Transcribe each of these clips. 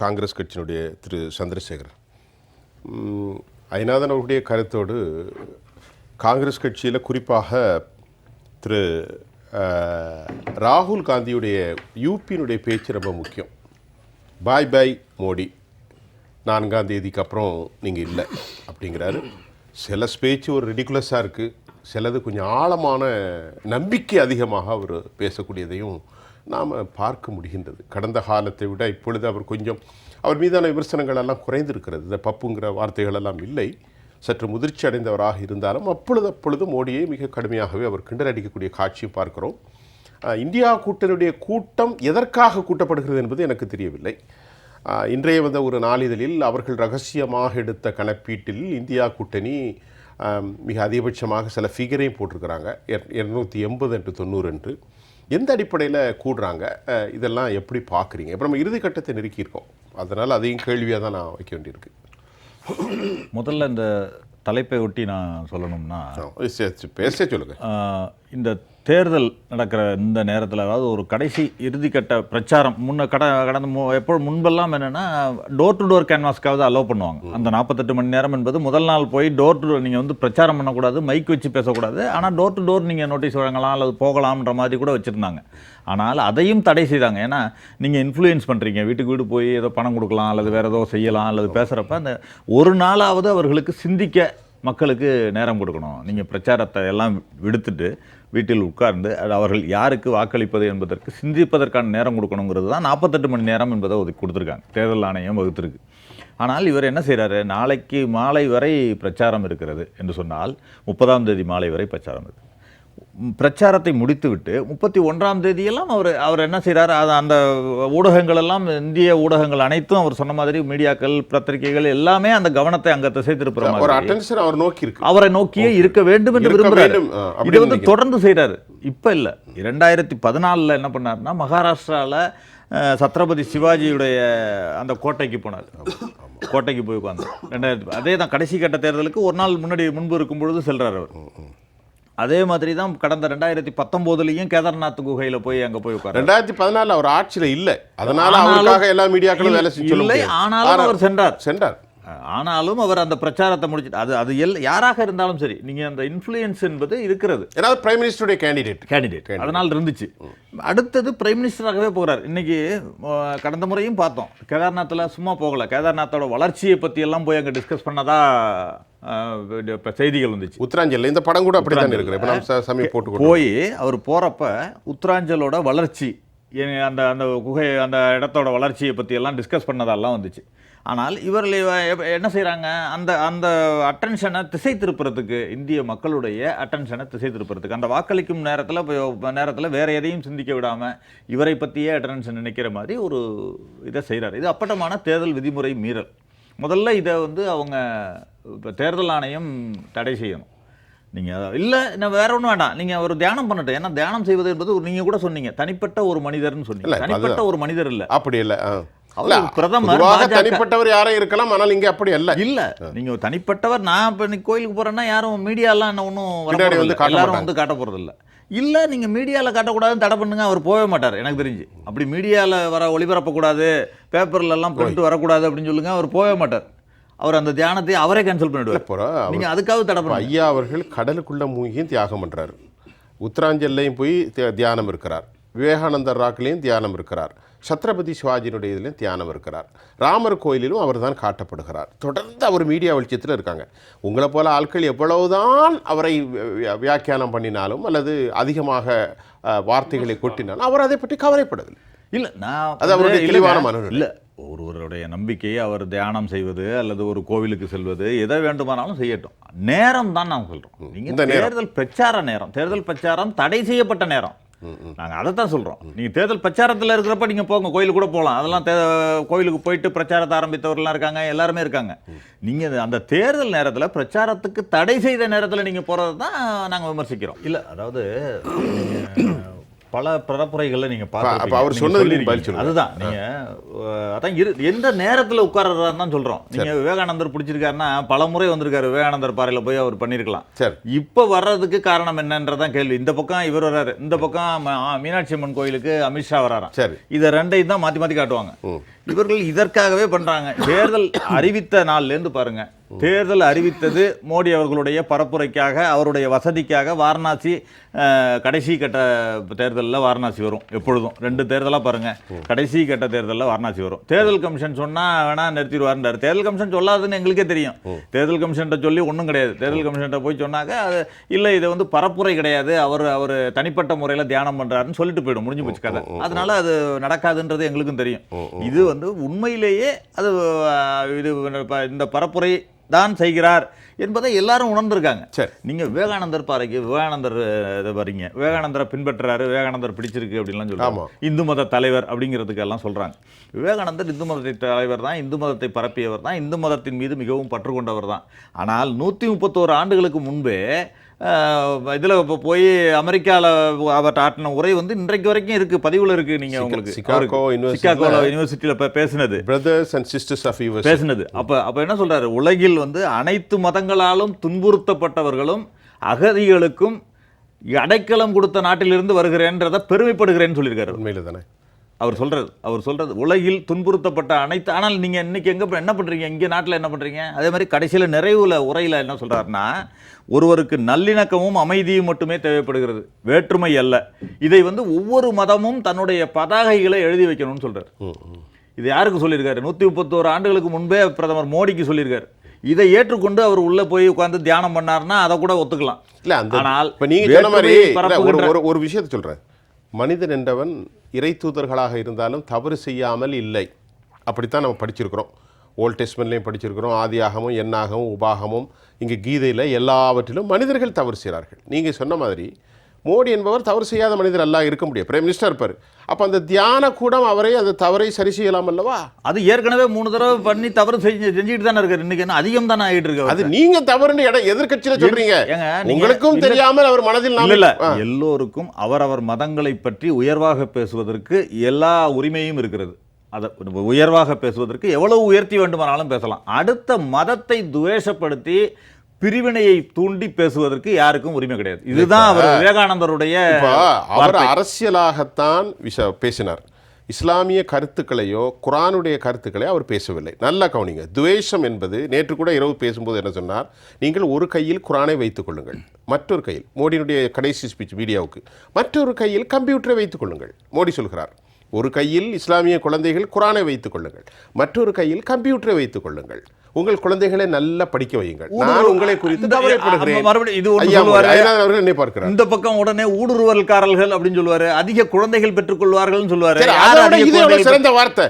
காங்கிரஸ் கட்சியினுடைய திரு சந்திரசேகர். ஐநாதன் அவர்களுடைய கருத்தோடு காங்கிரஸ் கட்சியில் குறிப்பாக திரு ராகுல் காந்தியுடைய யூபியினுடைய பேச்சு ரொம்ப முக்கியம். பாய் பாய் மோடி. நான்காம் தேதிக்கு அப்புறம் நீங்கள் இல்லை அப்படிங்கிறாரு. சில ஸ்பீச் ஒரு ரெடிகுலஸாக இருக்குது சிலது கொஞ்சம் ஆழமான நம்பிக்கை அதிகமாக அவர் பேசக்கூடியதையும் நாம் பார்க்க முடிகின்றது. கடந்த காலத்தை விட இப்பொழுது அவர் கொஞ்சம் அவர் மீதான விமர்சனங்கள் எல்லாம் குறைந்திருக்கிறது. இந்த பப்புங்கிற வார்த்தைகள் எல்லாம் இல்லை. சற்று முதிர்ச்சி அடைந்தவராக இருந்தாலும் அப்பொழுது அப்பொழுது மோடியை மிக கடுமையாகவே அவர் கிண்டல் அடிக்கக்கூடிய காட்சியும் பார்க்கிறோம். இந்தியா கூட்டணியுடைய கூட்டம் எதற்காக கூட்டப்படுகிறது என்பது எனக்கு தெரியவில்லை. இன்றைய வந்த ஒரு நாளிதழில் அவர்கள் ரகசியமாக எடுத்த கணப்பீட்டில் இந்தியா கூட்டணி மிக அதிகபட்சமாக சில ஃபிகரையும் போட்டிருக்கிறாங்க. இரநூத்தி எண்பது என்று தொண்ணூறு என்று எந்த அடிப்படையில் கூடுறாங்க? இதெல்லாம் எப்படி பார்க்குறீங்க? இப்போ நம்ம இறுதி கட்டத்தை நெருக்கியிருக்கோம். அதனால் அதையும் கேள்வியாக தான் நான் வைக்க வேண்டியிருக்கு. முதல்ல இந்த தலைப்பை ஒட்டி நான் சொல்லணும்னா பேச சொல்லுங்கள் இந்த தேர்தல் நடக்கிற இந்த நேரத்தில் அதாவது ஒரு கடைசி இறுதிக்கட்ட பிரச்சாரம் முன்ன கட கடந்த மு எப்போ முன்பெல்லாம் என்னென்னா டோர் டு டோர் கேன்வாஸ்க்காவது அலோவ் பண்ணுவாங்க. அந்த நாற்பத்தெட்டு மணி நேரம் என்பது முதல் நாள் போய் டோர் டு நீங்கள் வந்து பிரச்சாரம் பண்ணக்கூடாது மைக் வச்சு பேசக்கூடாது. ஆனால் டோர் டு டோர் நீங்கள் நோட்டீஸ் வழங்கலாம் அல்லது போகலாம்ன்ற மாதிரி கூட வச்சுருந்தாங்க. ஆனால் அதையும் தடை செய்தாங்க. ஏன்னா நீங்கள் இன்ஃப்ளூயன்ஸ் பண்ணுறீங்க வீட்டுக்கு வீடு போய் ஏதோ பணம் கொடுக்கலாம் அல்லது வேறு ஏதோ செய்யலாம் அல்லது பேசுகிறப்ப அந்த ஒரு நாளாவது அவர்களுக்கு சிந்திக்க மக்களுக்கு நேரம் கொடுக்கணும். நீங்கள் பிரச்சாரத்தை எல்லாம் விடுத்துட்டு வீட்டில் உட்கார்ந்து அது அவர்கள் யாருக்கு வாக்களிப்பது என்பதற்கு சிந்திப்பதற்கான நேரம் கொடுக்கணுங்கிறது தான் நாற்பத்தெட்டு மணி நேரம் என்பதை ஒதுக்கி கொடுத்துருக்காங்க. தேர்தல் ஆணையம் வகுத்திருக்கு. ஆனால் இவர் என்ன செய்கிறாரு நாளைக்கு மாலை வரை பிரச்சாரம் இருக்கிறது என்று சொன்னால் முப்பதாம் தேதி மாலை வரை பிரச்சாரம் இருக்குது பிரச்சாரத்தை முடித்துவிட்டு முப்பத்தி ஒன்றாம் தேதியெல்லாம் அவர் அவர் என்ன செய்கிறார் அது அந்த ஊடகங்கள் எல்லாம் இந்திய ஊடகங்கள் அனைத்தும் அவர் சொன்ன மாதிரி மீடியாக்கள் பத்திரிகைகள் எல்லாமே அந்த கவனத்தை அங்கே திசை திருப்புற அட்டென்ஷன் அவர் நோக்கி அவரை நோக்கியே இருக்க வேண்டும் என்று அப்படி இது வந்து. தொடர்ந்து செய்றாரு. இப்ப இல்ல. இரண்டாயிரத்தி பதினாலில் என்ன பண்ணாருன்னா மகாராஷ்டிரால அஹ், சத்ரபதி சிவாஜியுடைய அந்த கோட்டைக்கு போனார். கோட்டைக்கு போய் உட்காந்து ரெண்டாயிரத்தி அதே தான் கடைசி கட்ட தேர்தலுக்கு ஒரு நாள் முன்னாடி முன்பு இருக்கும் பொழுது செல்றாரு அவர். அதே மாதிரி தான் கடந்த ரெண்டாயிரத்தி பத்தொம்போதுலேயும் கேதார்நாத் குகையில போய் அங்க போய் உட்கார ரெண்டாயிரத்தி பதினாலு அவர் ஆட்சியில இல்ல. அதனால அவருக்காக எல்லா மீடியாக்களும் வேலை செஞ்சு இல்லை. ஆனாலும் ஆனா- அவர் சென்றார். சென்றார். ஆனாலும் அவர் அந்த பிரச்சாரத்தை முடிச்சிட்டு அது அது எல் யாராக இருந்தாலும் சரி நீங்க அந்த இன்ஃப்ளூயன்ஸ் என்பது இருக்கிறது. ஏன்னா பிரைம் மினிஸ்டருடைய கேண்டிடேட் கேண்டிடேட் அதனால் இருந்துச்சு. அடுத்தது பிரைம் மினிஸ்டராகவே போகிறார் இன்னைக்கு அஹ், கடந்த முறையும் பார்த்தோம். கேதார்நாத்தில் சும்மா போகல. கேதார்நாத்தோட வளர்ச்சியை பத்தி எல்லாம் போய் அங்கே டிஸ்கஸ் பண்ணதா இப்ப செய்திகள் வந்துச்சு. உத்தராஞ்சல் இந்த படம் கூட இருக்கு ச- சமயம் போட்டு போய் அவர் போறப்ப உத்தராஞ்சலோட வளர்ச்சி அந்த அந்த குகை அந்த இடத்தோட வளர்ச்சியை பற்றியெல்லாம் டிஸ்கஸ் பண்ணதெல்லாம் வந்துச்சு. ஆனால் இவர்கள் என்ன செய்கிறாங்க அந்த அந்த அட்டென்ஷனை திசை திருப்புறதுக்கு இந்திய மக்களுடைய அட்டென்ஷனை திசை திருப்புறதுக்கு அந்த வாக்களிக்கும் நேரத்தில் நேரத்தில் வேறு எதையும் சிந்திக்க விடாமல் இவரை பற்றியே அட்டென்ஷன் நினைக்கிற மாதிரி ஒரு இதை செய்கிறார் இது அப்பட்டமான தேர்தல் விதிமுறை மீறல். முதல்ல இதை வந்து அவங்க இப்போ தேர்தல் ஆணையம் தடை செய்யணும். நீங்கள் இல்லை நான் வேற ஒன்றும் வேண்டாம். நீங்கள் ஒரு தியானம் பண்ணட்டும். ஏன்னா தியானம் செய்வது என்பது ஒரு நீங்கள் கூட சொன்னீங்க. தனிப்பட்ட ஒரு மனிதர்னு சொன்னீங்க. தனிப்பட்ட ஒரு மனிதர் இல்லை. அப்படி இல்ல பிரதமர். தனிப்பட்டவர் யாரும் இருக்கலாம் ஆனால் இங்க அப்படி அல்ல. இல்ல நீங்க தனிப்பட்டவர். நான் இப்போ கோயிலுக்கு போறேன்னா யாரும் மீடியாலாம் என்ன ஒன்றும் பின்னாடி வந்து எல்லாரும். வந்து காட்ட போறது இல்ல இல்ல நீங்க மீடியால காட்டக்கூடாதுன்னு தடை பண்ணுங்க அவர் போகவே மாட்டார் எனக்கு தெரிஞ்சு. அப்படி மீடியால வர ஒளிபரப்பக்கூடாது பேப்பர்ல எல்லாம் பிரிண்ட் வரக்கூடாது அப்படின்னு சொல்லுங்க அவர் போகவே மாட்டார். அவர் அந்த தியானத்தை அவரே கேன்சல் பண்ணிடுவார். அப்புறம் அவர் நீங்க அதுக்காக தடை ஐயா அவர்கள் கடலுக்குள்ள மூழ்கியும் தியாகம் பண்றாரு. உத்தராஞ்சல்லையும் போய் தியானம் இருக்கிறார். விவேகானந்தர் ராக்லேயும் தியானம் இருக்கிறார். சத்ரபதி சிவாஜியினுடைய இதுலையும் தியானம் இருக்கிறார். ராமர் கோயிலிலும் அவர் தான் காட்டப்படுகிறார். தொடர்ந்து அவர் மீடியா வெளிச்சத்தில் இருக்காங்க. உங்களை போல ஆட்கள் எவ்வளவுதான் அவரை வியாக்கியானம் பண்ணினாலும் அல்லது அதிகமாக வார்த்தைகளை கொட்டினாலும் அவர் அதை பற்றி கவலைப்படவில்லை. இல்ல நான் அது அவருடைய தெளிவான. மனநிலை. இல்ல ஒருவருடைய நம்பிக்கையை அவர் தியானம் செய்வது அல்லது ஒரு கோவிலுக்கு செல்வது எதை வேண்டுமானாலும் செய்யட்டும். நேரம் தான் நான் சொல்றோம். நீங்க இந்த நேரம். தேர்தல் பிரச்சார நேரம். தேர்தல் பிரச்சாரம் தடை செய்யப்பட்ட நேரம். நாங்க அதை தான் சொல்றோம் நீங்க தேர்தல் பிரச்சாரத்துல இருக்கிறப்ப நீங்க போங்க கோயிலுக்கு கூட போகலாம் அதெல்லாம் தே- கோயிலுக்கு போயிட்டு பிரச்சாரத்தை ஆரம்பித்தவர்கள்லாம் இருக்காங்க எல்லாருமே இருக்காங்க. நீங்க அந்த தேர்தல் நேரத்துல பிரச்சாரத்துக்கு தடை செய்த நேரத்துல நீங்க போறது தான் நாங்க விமர்சிக்கிறோம். இல்ல அதாவது பல பரப்புரைகளை நீங்க அப்ப அவர் பார்த்து பதில் சொல்லுங்க. அதுதான். நீங்க அஹ், அதான் இரு எந்த நேரத்துல உட்கார்றாருன்னு தான் சொல்றோம். நீங்க விவேகானந்தர் பிடிச்சிருக்காருன்னா பல முறை வந்திருக்காரு. விவேகானந்தர் பாறையில போய் அவர் பண்ணிருக்கலாம். சரி. இப்ப வர்றதுக்கு காரணம் என்னன்றதான் கேள்வி. இந்த பக்கம் இவர் வர்றாரு. இந்த பக்கம் மீனாட்சி அம்மன் கோயிலுக்கு அமித்ஷா வராராம் சரி. இதை ரெண்டையும் தான் மாத்தி மாத்தி காட்டுவாங்க. இவர்கள் இதற்காகவே பண்றாங்க. தேர்தல் அறிவித்த நாள்ல இருந்து பாருங்க. தேர்தல் அறிவித்தது மோடி அவர்களுடைய பரப்புரைக்காக அவருடைய வசதிக்காக வாரணாசி கடைசி கட்ட தேர்தலில் வாரணாசி வரும் எப்பொழுதும். ரெண்டு தேர்தலா பாருங்க. கடைசி கட்ட தேர்தலில் வாரணாசி வரும். தேர்தல் கமிஷன் சொன்னா வேணா நிறுத்திடுவாருன்றாரு. தேர்தல் கமிஷன் சொல்லாதுன்னு எங்களுக்கே தெரியும். தேர்தல் கமிஷன்ட்ட சொல்லி ஒண்ணும் கிடையாது. தேர்தல் கமிஷன்ட்ட போய் சொன்னாக்க அது இல்லை இது வந்து பரப்புரை கிடையாது. அவர் அவர் தனிப்பட்ட முறையில் தியானம் பண்றாருன்னு சொல்லிட்டு போயிடும். முடிஞ்சு போச்சு கதை. அதனால அது நடக்காதுன்றது எங்களுக்கும் தெரியும். இது வந்து உண்மையிலேயே அது இது இந்த பரப்புரை தான் செய்கிறார் என்பதை எல்லாரும் உணர்ந்திருக்காங்க. சரி. நீங்க விவேகானந்தர் பாறைக்கு விவேகானந்தர் இதை வரீங்க. விவேகானந்தரை பின்பற்றுறாரு விவேகானந்தர் பிடிச்சிருக்கு அப்படின்லாம். சொல்றாங்க. இந்து மத தலைவர் அப்படிங்கிறதுக்கு எல்லாம் சொல்றாங்க. விவேகானந்தர் இந்து மதத்தை தலைவர் தான் இந்து மதத்தை பரப்பியவர் தான் இந்து மதத்தின் மீது மிகவும் பற்று கொண்டவர் தான். ஆனால் நூற்றி முப்பத்தோரு ஆண்டுகளுக்கு முன்பே இதில் இப்போ போய் அமெரிக்காவில் அவர் ஆட்டின உரை வந்து இன்றைக்கு வரைக்கும் இருக்கு. பதிவுல இருக்கு நீங்க சிகா- உங்களுக்கு. சிகாகோ சிகாகோ யூனிவர்சிட்டியில் பேசினது. Brothers and sisters of yours பேசினது. அப்ப அப்ப என்ன சொல்றாரு? உலகில் வந்து அனைத்து மதங்களாலும் துன்புறுத்தப்பட்டவர்களும் அகதிகளுக்கும் அடைக்கலம் கொடுத்த நாட்டிலிருந்து வருகிறேன்றத பெருமைப்படுகிறேன்னு சொல்லியிருக்காரு உண்மையில தானே? அவர் சொல்றது அவர் சொல்றது உலகில் துன்புறுத்தப்பட்ட அனைத்து ஆனால் நீங்க இன்னைக்கு எங்க என்ன பண்றீங்க? இங்க நாட்டுல என்ன பண்றீங்க? அதே மாதிரி கடைசியில நிறைவுல உரையில என்ன சொல்றாருன்னா ஒருவருக்கு நல்லிணக்கமும் அமைதியும் மட்டுமே தேவைப்படுகிறது வேற்றுமை அல்ல. இதை வந்து ஒவ்வொரு மதமும் தன்னுடைய பதாகைகளை எழுதி வைக்கணும்னு ம் இது யாருக்கு சொல்லியிருக்காரு? நூற்றி முப்பத்தோரு ஆண்டுகளுக்கு முன்பே பிரதமர் மோடிக்கு சொல்லியிருக்காரு. இதை ஏற்றுக்கொண்டு அவர் உள்ள போய் உட்கார்ந்து தியானம் பண்ணாருன்னா அதை கூட ஒத்துக்கலாம். இல்ல ஆனால் இப்ப சொன்ன மாதிரி ஒரு ஒரு விஷயத்தை சொல்றேன். மனிதன் என்றவன் இறை தூதர்களாக இருந்தாலும் தவறு செய்யாமல் இல்லை. அப்படித்தான் நம்ம படிச்சிருக்கிறோம். ஓல்ட் டெஸ்ட்மெண்ட்லேயும் படிச்சிருக்கிறோம். ஆதியாகமும் எண்ணாகமும் உபாகமும் இங்கே கீதையில் எல்லாவற்றிலும் மனிதர்கள் தவறு செய்கிறார்கள். நீங்கள் சொன்ன மாதிரி மோடி என்பவர் தவறு செய்யாத மனிதர் அல்ல இருக்க முடியும். பிரைம் மினிஸ்டர் இருப்பார். அப்போ அந்த தியான கூடம் அவரை அந்த தவறை சரி செய்யலாம் அல்லவா? அது ஏற்கனவே மூணு தடவை பண்ணி தவறு செஞ்சு செஞ்சுட்டு தானே இருக்காரு. இன்னைக்கு என்ன அதிகம் தானே ஆகிட்டு இருக்கு அது நீங்க தவறுன்னு இடம் எதிர்க்கட்சியில சொல்றீங்க. உங்களுக்கும் தெரியாமல் அவர் மனதில் இல்ல எல்லோருக்கும் அவரவர் மதங்களை பற்றி உயர்வாக பேசுவதற்கு எல்லா உரிமையும் இருக்கிறது. அதை உயர்வாக பேசுவதற்கு எவ்வளவு உயர்த்தி வேண்டுமானாலும் பேசலாம். அடுத்த மதத்தை துவேஷப்படுத்தி பிரிவினையை தூண்டி பேசுவதற்கு யாருக்கும் உரிமை கிடையாது. இதுதான் அவர் விவேகானந்தருடைய அவர். அரசியலாகத்தான் விஷ பேசினார். இஸ்லாமிய கருத்துக்களையோ குரானுடைய கருத்துக்களை அவர் பேசவில்லை. நல்லா கவனிங்க. துவேஷம் என்பது நேற்று கூட இரவு பேசும்போது என்ன சொன்னார்? நீங்கள் ஒரு கையில் குரானை வைத்துக் கொள்ளுங்கள். மற்றொரு கையில் மோடியினுடைய கடைசி ஸ்பீச் மீடியாவுக்கு மற்றொரு கையில் கம்ப்யூட்டரை வைத்துக் கொள்ளுங்கள். மோடி சொல்கிறார் ஒரு கையில் இஸ்லாமிய குழந்தைகள் குரானை வைத்துக் கொள்ளுங்கள். மற்றொரு கையில் கம்ப்யூட்டரை வைத்துக் கொள்ளுங்கள். உங்கள் குழந்தைகளை நல்லா படிக்க வையுங்கள். நான் உங்களை குறித்து கவலைப்படுகிறேன் மறுபடியும் இது இந்த பக்கம் உடனே ஊடுருவல்காரர்கள் அப்படின்னு சொல்லுவாரு. அதிக குழந்தைகள் பெற்றுக்கொள்வார்கள்னு சொல்லுவாரு. சிறந்த வார்த்தை?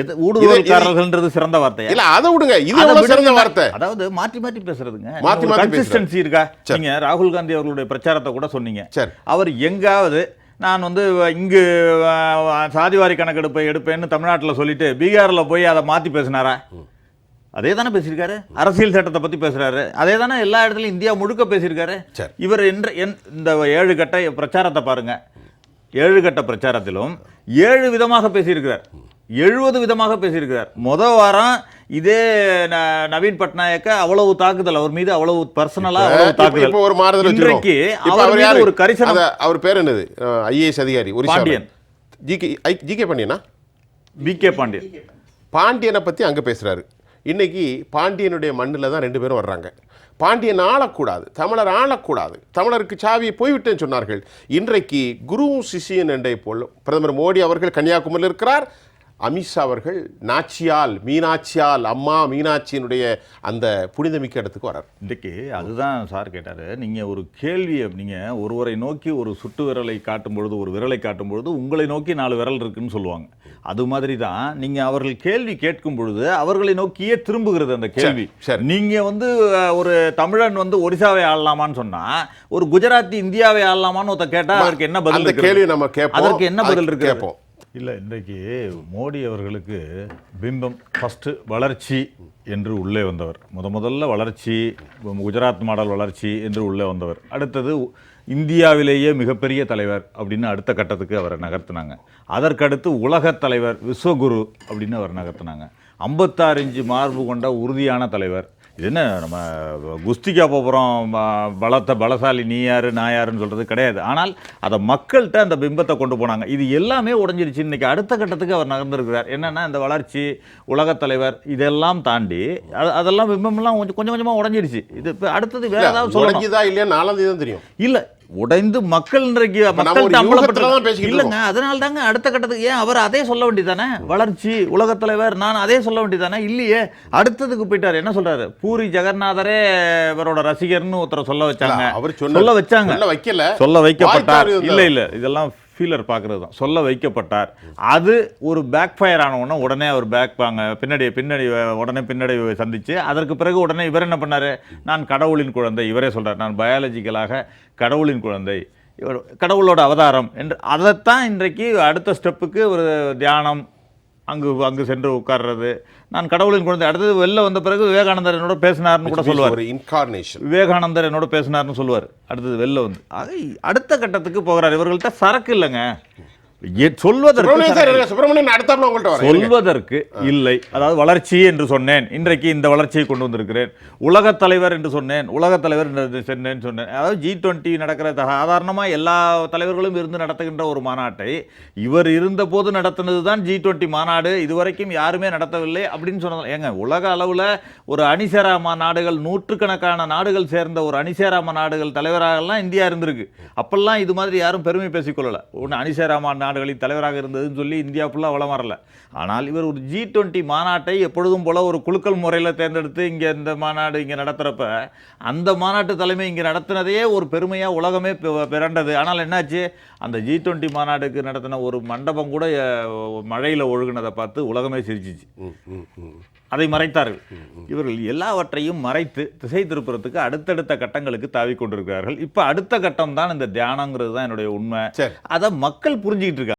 எது? ஊடுருவல்காரர்கள்ன்றது சிறந்த வார்த்தையா இல்ல அதை விடுங்க. இது எவ்வளவு சிறந்த. வார்த்தை? அதாவது மாற்றி மாற்றி பேசுறதுங்க. மாத்தி மாத்தி கன்சிஸ்டன்சி இருக்கா? நீங்க ராகுல் காந்தி அவர்களுடைய பிரச்சாரத்தை கூட சொன்னீங்க. அவர் எங்காவது நான் வந்து இங்கு சாதிவாரி கணக்கெடுப்பை எடுப்பேன்னு தமிழ்நாட்டில் சொல்லிட்டு பீகார்ல போய் அதை மாத்தி பேசினாரா? அதே தானே பேசியிருக்காரு? அரசியல் சட்டத்தை பத்தி பேசுறாரு. அதே தானே எல்லா இடத்துலயும் இந்தியா முழுக்க பேசியிருக்காரு. இவர் என்ற என்- இந்த ஏழு கட்ட பிரச்சாரத்தை பாருங்க. ஏழு கட்ட பிரச்சாரத்திலும் ஏழு விதமாக பேசியிருக்கிறார். எழுபது விதமாக பேசியிருக்கிறார். முத வாரம் இதே நவீன் பட்நாயக்க அவ்வளவு தாக்குதல் அவர் மீது அவ்வளவு பர்சனலா அவ்வளவு தாக்குதல். ஒரு மாறுதல் இன்றைக்கு அவர் மீது? ஒரு கரிசனம். அவர் பேர் என்னது? ஐஏஎஸ் அதிகாரி ஒரிசால. Pandian. G K G K பாண்டியனா? P K Pandian. பாண்டியனை பத்தி அங்க பேசுறாரு. இன்றைக்கி பாண்டியனுடைய மண்ணில் தான் ரெண்டு பேரும் வர்றாங்க. பாண்டியன் ஆளக்கூடாது தமிழர் ஆளக்கூடாது. தமிழருக்கு சாவியை போய்விட்டேன்னு சொன்னார்கள். இன்றைக்கு குரு சிஷியன் என்றை போல் பிரதமர் மோடி அவர்கள் கன்னியாகுமரியில் இருக்கிறார். அமித்ஷா அவர்கள் நாச்சியால் மீனாட்சியால் அம்மா மீனாட்சியினுடைய அந்த புனிதமிக்க இடத்துக்கு வரார் இன்றைக்கு அதுதான் சார் கேட்டார். நீங்கள் ஒரு கேள்வியை நீங்கள் ஒருவரை நோக்கி ஒரு சுட்டு விரலை காட்டும் பொழுது ஒரு விரலை காட்டும் பொழுது உங்களை நோக்கி நாலு விரல் இருக்குன்னு சொல்லுவாங்க. அது மாதிரி தான் நீங்கள் அவர்கள் கேள்வி கேட்கும் பொழுது அவர்களை நோக்கியே திரும்புகிறது அந்த கேள்வி. சரி. நீங்கள் வந்து ஒரு தமிழன் வந்து ஒரிசாவை ஆளலாமான்னு சொன்னா ஒரு குஜராத்தி இந்தியாவை ஆளலாமான்னு ஒருத்த கேட்டா அதற்கு என்ன பதில்? கேள்வி நம்ம அதற்கு என்ன பதில் இருக்கு கேட்போம். இல்லை இன்றைக்கு மோடி அவர்களுக்கு பிம்பம் ஃபஸ்ட்டு வளர்ச்சி என்று உள்ளே வந்தவர். முத முதல்ல வளர்ச்சி குஜராத் மாடல் வளர்ச்சி என்று உள்ளே வந்தவர். அடுத்தது இந்தியாவிலேயே மிகப்பெரிய தலைவர் அப்படின்னு அடுத்த கட்டத்துக்கு அவரை நகர்த்தினாங்க. அதற்கடுத்து உலகத் தலைவர் விஸ்வகுரு அப்படின்னு அவர் நகர்த்தினாங்க. ஐம்பத்தாறு இன்ச்சு மார்பு கொண்ட உறுதியான தலைவர். இது என்ன நம்ம குஸ்திக்கா போகிறோம் பலத்த பலசாலி நீ யாரு நான் யாருன்னு சொல்கிறது கிடையாது. ஆனால் அதை மக்கள்கிட்ட அந்த பிம்பத்தை கொண்டு போனாங்க. இது எல்லாமே உடஞ்சிருச்சு. இன்னைக்கு அடுத்த கட்டத்துக்கு அவர் நகர்ந்திருக்கிறார். என்னென்னா இந்த வளர்ச்சி உலகத் தலைவர் இதெல்லாம் தாண்டி அது அதெல்லாம் பிம்பம்லாம் கொஞ்சம் கொஞ்சம் கொஞ்சமாக உடஞ்சிருச்சு. இது இப்போ அடுத்தது வேற ஏதாவது உடைஞ்சுதா இல்லையா? நாலாம் தெரியும். இல்ல உடைந்து மக்கள் இன்றைக்கு மக்கள் இல்லைங்க அதனால தாங்க அடுத்த கட்டத்துக்கு ஏன் அவர் அதே சொல்ல வேண்டியதானே வளர்ச்சி உலகத் தலைவர் நான் அதே சொல்ல வேண்டியதானே இல்லையே அடுத்ததுக்கு போயிட்டாரு. என்ன சொல்றாரு? பூரி ஜெகநாதரே இவரோட ரசிகர்னு ஒருத்தரை சொல்ல வச்சாங்க. அவர் சொல்ல வச்சாங்க. சொல்ல வைக்கல. சொல்ல வைக்கப்பட்டார். இல்ல இல்ல இதெல்லாம் ஃபீலர் பார்க்கறது தான். சொல்ல வைக்கப்பட்டார். அது ஒரு பேக் ஃபயர் ஆனவுடனே உடனே அவர் பேக் வாங்க பின்னடி பின்னடி உடனே பின்னாடி சந்தித்து அதற்கு பிறகு உடனே இவர் என்ன பண்ணார்? நான் கடவுளின் குழந்தை இவரே சொல்கிறார் நான் பயாலஜிக்கலாக கடவுளின் குழந்தை இவர் கடவுளோட அவதாரம் என்று அதைத்தான் இன்றைக்கு அடுத்த ஸ்டெப்புக்கு ஒரு தியானம் அங்கு அங்கு சென்று உட்கார்றது. நான் கடவுளின் குழந்தை. அடுத்தது வெளில வந்த பிறகு விவேகானந்தர் என்னோட பேசினார்னு கூட சொல்லுவார். இன்கார்னேஷன் விவேகானந்தர் என்னோட பேசினார்னு சொல்லுவார். அடுத்தது வெளில வந்து. ஆக அடுத்த கட்டத்துக்கு போகிறார். இவர்கள்ட்ட சரக்கு இல்லைங்க. சொல்வதற்கு இல்லை. அதாவது வளர்ச்சி என்று சொன்னேன். இன்றைக்கு இந்த வளர்ச்சியை கொண்டு வந்திருக்கிறேன். உலகத் தலைவர் என்று சொன்னேன். உலகத் தலைவர் என்று சொன்னேன் சொன்னேன் அதாவது ஜி டுவெண்ட்டி நடக்கிற சாதாரணமாக எல்லா தலைவர்களும் இருந்து நடத்துகின்ற ஒரு மாநாட்டை இவர் இருந்தபோது நடத்தினது தான் ஜி டுவெண்ட்டி மாநாடு. இதுவரைக்கும் யாருமே நடத்தவில்லை அப்படின்னு சொன்னது ஏங்க உலக அளவில் ஒரு அணிசேராமா நாடுகள் நூற்றுக்கணக்கான நாடுகள் சேர்ந்த ஒரு அணிசேராமா நாடுகள் தலைவராகலாம் இந்தியா இருந்திருக்கு. அப்பெல்லாம் இது மாதிரி யாரும் பெருமை பேசிக்கொள்ளல ஒன்று அணிசேராமா நாடுகளின் தலைவராக இருந்ததுன்னு சொல்லி இந்தியா ஃபுல்லாக வளம் வரல. ஆனால் இவர் ஒரு ஜி டுவெண்ட்டி மாநாட்டை எப்பொழுதும் போல் ஒரு குலுக்கல் முறையில் தேர்ந்தெடுத்து இங்கே இந்த மாநாடு இங்கே நடத்துகிறப்ப அந்த மாநாட்டு தலைமை இங்கே நடத்தினதையே ஒரு பெருமையாக உலகமே பிறண்டது ஆனால் என்னாச்சு? அந்த ஜி டுவெண்ட்டி மாநாடுக்கு நடத்தின ஒரு மண்டபம் கூட மழையில் ஒழுகுனதை பார்த்து உலகமே சிரிச்சிச்சு. அதை மறைத்தார்கள். இவர்கள் எல்லாவற்றையும் மறைத்து திசை திருப்புறத்துக்கு அடுத்தடுத்த கட்டங்களுக்கு தாவி கொண்டிருக்கிறார்கள். இப்போ அடுத்த கட்டம் தான் இந்த தியானங்கிறது தான் என்னுடைய உண்மை. அதை மக்கள் புரிஞ்சுக்கிட்டு இருக்காங்க.